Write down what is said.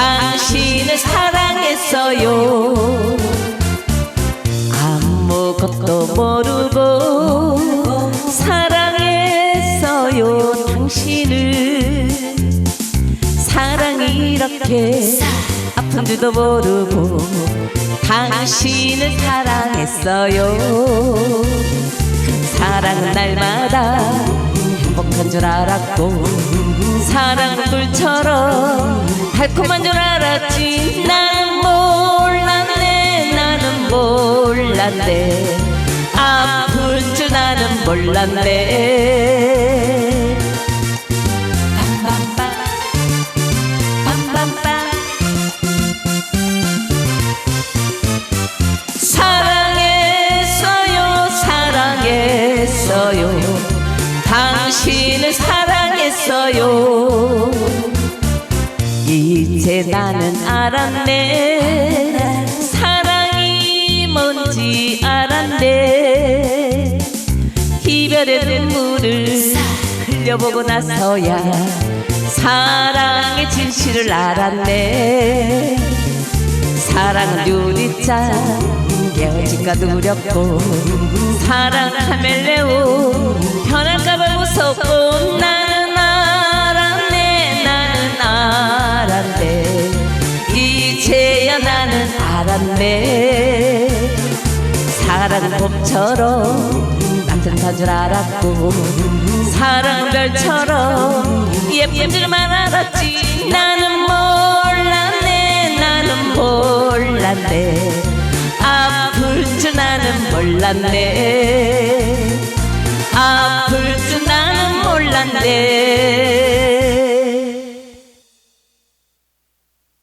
당신을 사랑했어요. 아무것도 모르고 사랑했어요. 당신을 사랑이 이렇게 아픈 줄도 모르고 당신을 사랑했어요. 사랑은 날마다 행복한 줄 알았고 사랑은 꿀처럼 달콤한 줄 알았지. 나는 몰랐네 나는 몰랐네. 아플 줄 나는 몰랐네. 사랑했어요 사랑했어요. 당신을 사랑했어요 이제 나는 알았네. 사랑이 뭔지 알았네. 이별의 눈물을 흘려보고 나서야 사랑의 진실을 알았네. 사랑은 유리잔 깨어질까 두렵고 사랑 카멜레온 변할까봐 무섭고 알았네. 사랑 봄처럼 따뜻한 줄 알았고 사랑 별처럼 예쁜 줄만 알았지. 나는 몰랐네 나는 몰랐네. 아플 줄 나는 몰랐네. 아플 줄 나는 몰랐네.